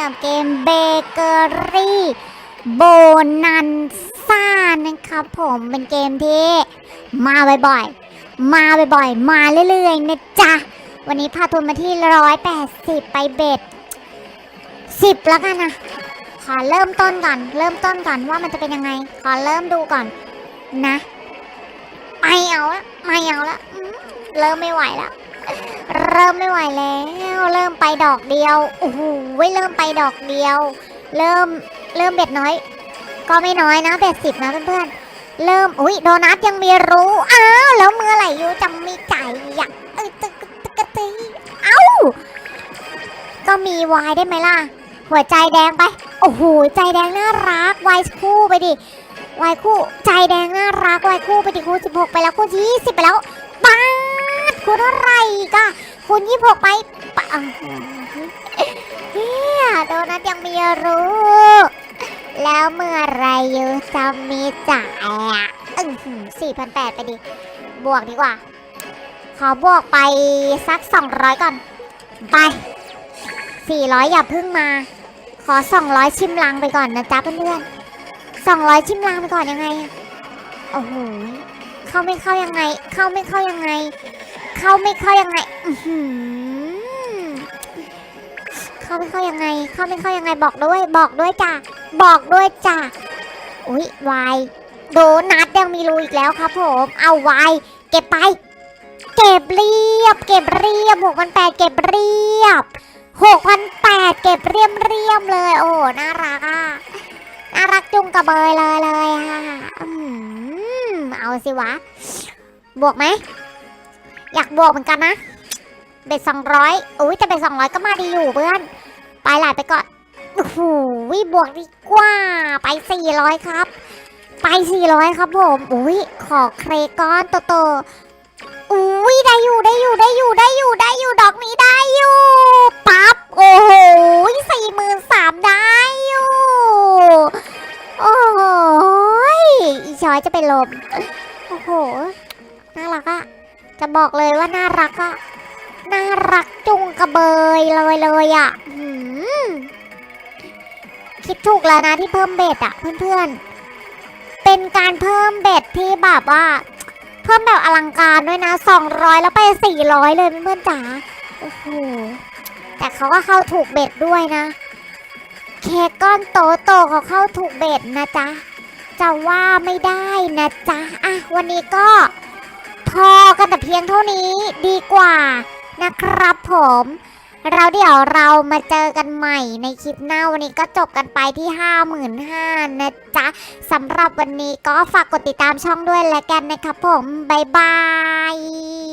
กับเกมเบเกอรี่โบนันซ่านะครับผมเป็นเกมที่มาบ่อยๆ มาบ่อยๆ มาเรื่อยๆนะจ๊ะ วันนี้พาทัวร์มาที่ร้อยแปดสิบไปเบ็ดสิบแล้วกันนะ ขอเริ่มต้นก่อน เริ่มต้นก่อนว่ามันจะเป็นยังไง ขอเริ่มดูก่อนนะ ไม่เอาละไม่เอาละเริ่มไม่ไหวแล้ว เริ่มไม่ไหวแล้ว เริ่มไปดอกเดียวโอ้โหเริ่มไปดอกเดียว เริ่มเริ่มเบ็ดน้อย ก็ไม่น้อยนะเบ็ดสิบนะเพื่อนๆเริ่มอุ้ยโดนัทยังมีรู้อ้าวแล้วเมื่อไหร่ยูจะมีใจอยากเอ้ยตึกตึกตึกตึกเอ้าก็มีวายได้ไหมล่ะ หัวใจแดงไปโอ้โหใจแดงน่ารักวายคู่ไปดิวายคู่ใจแดงน่ารักวายคู่ไปดิคูณสิบหกไปแล้วคูณยี่สิบไปแล้ว คูณเท่าไหร่กอะคูณยี่หกไปปะเฮียโดนัทยังมีรู้ แล้วเมื่อไรยูจะมีจ่ายอะอือสี่พันแปดไปดิ บวกดีกว่า ขอบวกไปสักสองร้อยก่อน ไปสี่ร้อยอย่าพึ่งมา ขอสองร้อยชิมลังไปก่อนนะจ๊ะเพื่อนๆสองร้อยชิมลังไปก่อนยังไง โอ้โหเข้าไม่เข้ายังไง เข้าไม่เข้ายังไง เข้าไม่เข้ายังไงเข้าไม่เข้ายังไง เข้าไม่เข้ายังไงบอกด้วย บอกด้วยจ้ะบอกด้วยจ้ะอุ๊ยวายโดนัทยังมีรูอีกแล้วครับผม เอาวายเก็บไป เก็บเรียบ เก็บเรียบหกพันแปดเก็บเรียบหกพันแปดเก็บเรียบเรียบเลย โอ้น่ารักอะน่ารักจุงกระเบยเลยเลยค่ะเอาสิวะ บวกไหม อยากบวกเหมือนกันนะ เบ็ดสองร้อยอุ้ยแต่เบ็ดสองร้อยก็มาดีอยู่เพื่อน ไปหลายไปก่อนโอ้โหบวกดีกว่า ไปสี่ร้อยครับ ไปสี่ร้อยครับผมอุ้ยขอเครก้อนโตๆอุ้ยได้อยู่ได้อยู่ได้อยู่ได้อยู่ได้อยู่ดอกนี้ได้อยู่ปั๊บโอ้โหสี่หมื่นสามได้อยู่โอ้โหอีชอยจะเป็นลมโอ้โหน่ารักอะ จะบอกเลยว่าน่ารักอะน่ารักจุงกระเบยเลยเลยอะคิดถูกแล้วนะที่เพิ่มเบ็ดอะเพื่อนๆ เป็นการเพิ่มเบ็ดที่แบบว่า เพิ่มแบบอลังการด้วยนะ200แล้วไป400เลยเพื่อนๆจ๋าโอ้โหแต่เขาก็เข้าถูกเบ็ดด้วยนะ เค้กก้อนโตโตเขาเข้าถูกเบ็ดนะจ๊ะจะว่าไม่ได้นะจ๊ะอะวันนี้ก็ พอกันแต่เพียงเท่านี้ดีกว่านะครับผม เราเดี๋ยวเรามาเจอกันใหม่ในคลิปหน้าวันนี้ก็จบกันไปที่ 55,000นะจ๊ะสำหรับวันนี้ก็ฝากกดติดตามช่องด้วยแล้วกันนะครับผม บ๊ายบาย